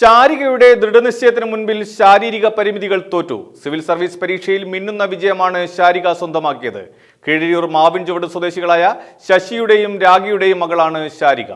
ശാരികയുടെ ദൃഢനിശ്ചയത്തിന് മുൻപിൽ ശാരീരിക പരിമിതികൾ തോറ്റു. സിവിൽ സർവീസ് പരീക്ഷയിൽ മിന്നുന്ന വിജയമാണ് ശാരിക സ്വന്തമാക്കിയത്. കീഴരിയൂർ മാവിൻ ചുവട് സ്വദേശികളായ ശശിയുടെയും രാഗിയുടെയും മകളാണ് ശാരിക.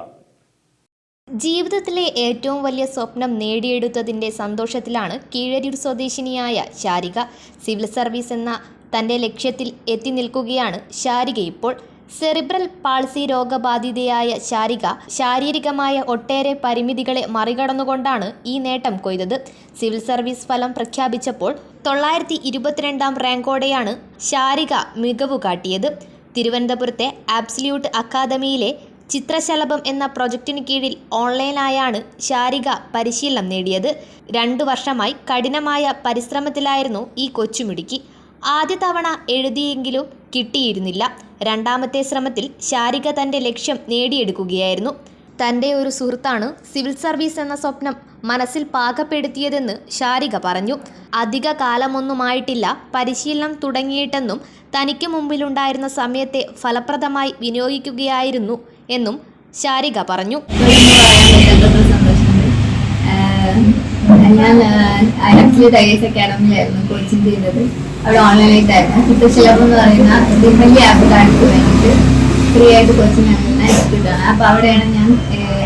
ജീവിതത്തിലെ ഏറ്റവും വലിയ സ്വപ്നം നേടിയെടുത്തതിന്റെ സന്തോഷത്തിലാണ് കീഴരിയൂർ സ്വദേശിനിയായ ശാരിക. സിവിൽ സർവീസ് എന്ന തന്റെ ലക്ഷ്യത്തിൽ എത്തി നിൽക്കുകയാണ് ശാരിക ഇപ്പോൾ. സെറിബ്രൽ പാൾസി രോഗബാധിതയായ ശാരിക ശാരീരികമായ ഒട്ടേറെ പരിമിതികളെ മറികടന്നുകൊണ്ടാണ് ഈ നേട്ടം കൊയ്തത്. സിവിൽ സർവീസ് ഫലം പ്രഖ്യാപിച്ചപ്പോൾ തൊള്ളായിരത്തി ഇരുപത്തിരണ്ടാം റാങ്കോടെയാണ് ശാരിക മികവ് കാട്ടിയത്. തിരുവനന്തപുരത്തെ ആബ്സല്യൂട്ട് അക്കാദമിയിലെ ചിത്രശലഭം എന്ന പ്രൊജക്ടിന് കീഴിൽ ഓൺലൈനായാണ് ശാരിക പരിശീലനം നേടിയത്. രണ്ടു വർഷമായി കഠിനമായ പരിശ്രമത്തിലായിരുന്നു ഈ കൊച്ചുമിടുക്കി. ആദ്യ തവണ എഴുതിയെങ്കിലും കിട്ടിയിരുന്നില്ല. രണ്ടാമത്തെ ശ്രമത്തിൽ ശാരിക തന്റെ ലക്ഷ്യം നേടിയെടുക്കുകയായിരുന്നു. തന്റെ ഒരു സുഹൃത്താണ് സിവിൽ സർവീസ് എന്ന സ്വപ്നം മനസ്സിൽ പാകപ്പെടുത്തിയതെന്ന് ശാരിക പറഞ്ഞു. അധിക കാലമൊന്നുമായിട്ടില്ല പരിശീലനം തുടങ്ങിയിട്ടെന്നും തനിക്ക് മുമ്പിലുണ്ടായിരുന്ന സമയത്തെ ഫലപ്രദമായി വിനിയോഗിക്കുകയായിരുന്നു എന്നും ശാരിക പറഞ്ഞു. ഞാൻ ആക്ച്വലി അക്കാഡമിയിലായിരുന്നു കോച്ചിങ് ചെയ്തത്. അവിടെ ഓൺലൈനായിട്ടായിരുന്നു. ചിത്രശലഭം എന്ന് പറയുന്ന ഡിഫറെന്റ് വലിയ ആപ്പ് കാണിക്ക് വേണ്ടിയിട്ട് ഫ്രീ ആയിട്ട് കോച്ചിങ് നൽകുന്ന ഇൻസ്റ്റിറ്റ്യൂട്ടാണ് അപ്പോൾ അവിടെയാണ് ഞാൻ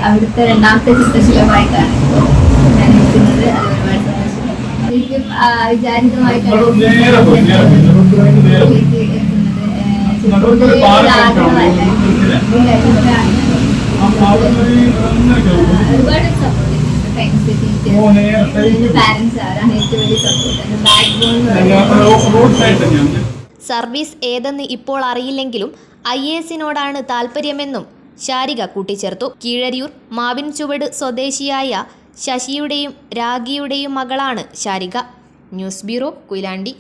അവിടുത്തെ രണ്ടാമത്തെ ചിത്രശലഭമായിട്ടാണ് ഞാൻ നിൽക്കുന്നത്. അത് ഒരുപാട് സന്തോഷം. ശരിക്കും എത്തുന്നത്. ആഗ്രഹമല്ല ഒരുപാട് സപ്പോർട്ട് ടീച്ചേഴ്സ് പാരൻസ് അവരാണ് ഏറ്റവും വലിയ സപ്പോർട്ട് ബാക്ക് ബോൺ സർവീസ് ഏതെന്ന് ഇപ്പോൾ അറിയില്ലെങ്കിലും ഐ എ എസിനോടാണ് താല്പര്യമെന്നും ശാരിക കൂട്ടിച്ചേർത്തു. കീഴരിയൂർ മാവിൻ ചുവട് സ്വദേശിയായ ശശിയുടെയും രാഗിയുടെയും മകളാണ് ശാരിക. News bureau Koyilandy.